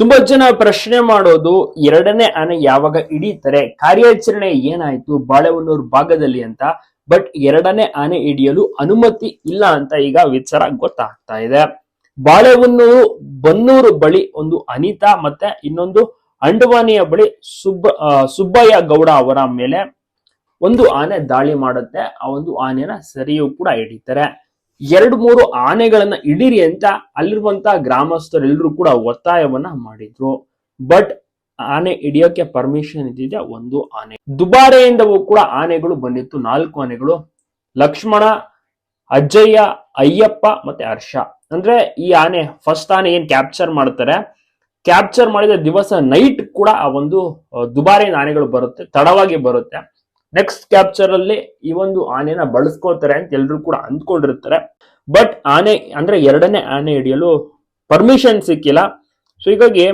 ತುಂಬಾ ಜನ ಪ್ರಶ್ನೆ ಮಾಡೋದು ಎರಡನೇ ಆನೆ ಯಾವಾಗ ಹಿಡಿತಾರೆ? ಕಾರ್ಯಾಚರಣೆ ಏನಾಯ್ತು ಬಾಳೆಹೊನ್ನೂರು ಭಾಗದಲ್ಲಿ ಅಂತ? ಬಟ್ ಎರಡನೇ ಆನೆ ಹಿಡಿಯಲು ಅನುಮತಿ ಇಲ್ಲ ಅಂತ ಈಗ ವಿಚಾರ ಗೊತ್ತಾಗ್ತಾ ಇದೆ. ಬಾಳೆಹೊನ್ನೂರು, ಬನ್ನೂರು ಬಳಿ ಒಂದು ಅನಿತಾ ಮತ್ತೆ ಇನ್ನೊಂದು ಅಂಡವಾನಿಯ ಬಳಿ ಸುಬ್ಬ ಸುಬ್ಬಯ್ಯ ಗೌಡ ಅವರ ಮೇಲೆ ಒಂದು ಆನೆ ದಾಳಿ ಮಾಡುತ್ತೆ. ಆ ಒಂದು ಆನೆನ ಸರಿಯೂ ಕೂಡ ಹಿಡಿತಾರೆ. ಎರಡು ಮೂರು ಆನೆಗಳನ್ನ ಇಡಿರಿ ಅಂತ ಅಲ್ಲಿರುವಂತಹ ಗ್ರಾಮಸ್ಥರೆಲ್ಲರೂ ಕೂಡ ಒತ್ತಾಯವನ್ನ ಮಾಡಿದ್ರು. ಬಟ್ ಆನೆ ಹಿಡಿಯೋಕೆ ಪರ್ಮಿಷನ್ ಇದ್ದಿದೆ ಒಂದು ಆನೆ. ದುಬಾರೆಯಿಂದವೂ ಕೂಡ ಆನೆಗಳು ಬಂದಿತ್ತು. ನಾಲ್ಕು ಆನೆಗಳು. ಲಕ್ಷ್ಮಣ, ಅಜ್ಜಯ್ಯ, ಅಯ್ಯಪ್ಪ ಮತ್ತೆ ಹರ್ಷ. ಅಂದ್ರೆ ಈ ಆನೆ ಫಸ್ಟ್ ಆನೆ ಏನ್ ಕ್ಯಾಪ್ಚರ್ ಮಾಡ್ತಾರೆ? ಕ್ಯಾಪ್ಚರ್ ಮಾಡಿದ ದಿವಸ ನೈಟ್ ಕೂಡ ಆ ಒಂದು ದುಬಾರೆ ಆನೆಗಳು ಬರುತ್ತೆ. ತಡವಾಗಿ ಬರುತ್ತೆ. ನೆಕ್ಸ್ಟ್ ಕ್ಯಾಪ್ಚರ್ ಅಲ್ಲಿ ಈ ಒಂದು ಆನೆನ ಬಳಸ್ಕೋತಾರೆ ಅಂತ ಎಲ್ರು ಕೂಡ ಅಂದ್ಕೊಂಡಿರ್ತಾರೆ. ಬಟ್ ಆನೆ ಅಂದ್ರೆ ಎರಡನೇ ಆನೆ ಹಿಡಿಯಲು ಪರ್ಮಿಷನ್ ಸಿಕ್ಕಿಲ್ಲ. ಸೊ ಹೀಗಾಗಿ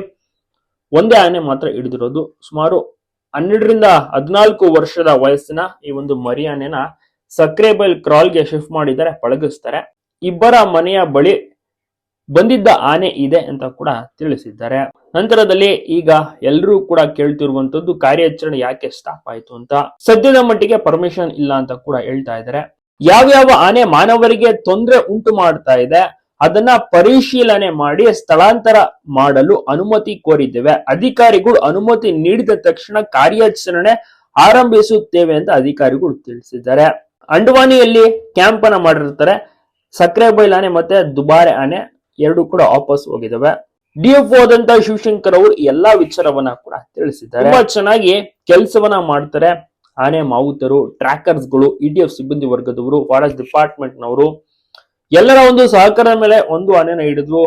ಒಂದೇ ಆನೆ ಮಾತ್ರ ಹಿಡಿದಿರೋದು. ಸುಮಾರು ಹನ್ನೆರಡರಿಂದ ಹದಿನಾಲ್ಕು ವರ್ಷದ ವಯಸ್ಸಿನ ಈ ಒಂದು ಮರಿ ಆನೆನ ಸಕ್ರೆಬೈಲ್ ಕ್ರಾಲ್ಗೆ ಶಿಫ್ಟ್ ಮಾಡಿದರೆ ಪಳಗಿಸ್ತಾರೆ. ಇಬ್ಬರ ಮನೆಯ ಬಳಿ ಬಂದಿದ್ದ ಆನೆ ಇದೆ ಅಂತ ಕೂಡ ತಿಳಿಸಿದ್ದಾರೆ. ನಂತರದಲ್ಲಿ ಈಗ ಎಲ್ಲರೂ ಕೂಡ ಕೇಳ್ತಿರುವಂತದ್ದು ಕಾರ್ಯಾಚರಣೆ ಯಾಕೆ ಸ್ಟಾಪ್ ಆಯ್ತು ಅಂತ. ಸದ್ಯದ ಮಟ್ಟಿಗೆ ಪರ್ಮಿಷನ್ ಇಲ್ಲ ಅಂತ ಕೂಡ ಹೇಳ್ತಾ ಇದ್ದಾರೆ. ಯಾವ್ಯಾವ ಆನೆ ಮಾನವರಿಗೆ ತೊಂದರೆ ಉಂಟು ಮಾಡ್ತಾ ಇದೆ, ಅದನ್ನ ಪರಿಶೀಲನೆ ಮಾಡಿ ಸ್ಥಳಾಂತರ ಮಾಡಲು ಅನುಮತಿ ಕೋರಿದ್ದೇವೆ. ಅಧಿಕಾರಿಗಳು ಅನುಮತಿ ನೀಡಿದ ತಕ್ಷಣ ಕಾರ್ಯಾಚರಣೆ ಆರಂಭಿಸುತ್ತೇವೆ ಅಂತ ಅಧಿಕಾರಿಗಳು ತಿಳಿಸಿದ್ದಾರೆ. ಅಂಡವಾನಿಯಲ್ಲಿ ಕ್ಯಾಂಪ್ ಅನ್ನ ಮಾಡಿರ್ತಾರೆ. ಸಕ್ಕರೆ ಬೈಲ್ ಆನೆ ಮತ್ತೆ ದುಬಾರೆ ಆನೆ. ಎರಡು ಕೂಡ ವಾಪಸ್ ಹೋಗಿದಾವೆ. ಡಿಎಫ್ ಆದಂತ ಶಿವಶಂಕರ್ ಅವರು ಎಲ್ಲಾ ವಿಚಾರವನ್ನ ಕೂಡ ತಿಳಿಸಿದ್ದಾರೆ. ತುಂಬಾ ಚೆನ್ನಾಗಿ ಕೆಲಸವನ್ನ ಮಾಡ್ತಾರೆ. ಆನೆ ಮಾವುತರು ಟ್ರ್ಯಾಕರ್ಸ್ಗಳು ಇಡಿಎಫ್ ಸಿಬ್ಬಂದಿ ವರ್ಗದವರು ಫಾರೆಸ್ಟ್ ಡಿಪಾರ್ಟ್ಮೆಂಟ್ ನವರು ಎಲ್ಲರ ಒಂದು ಸಹಕಾರ ಮೇಲೆ ಒಂದು ಆನೆನ ಹಿಡಿದ್ರು.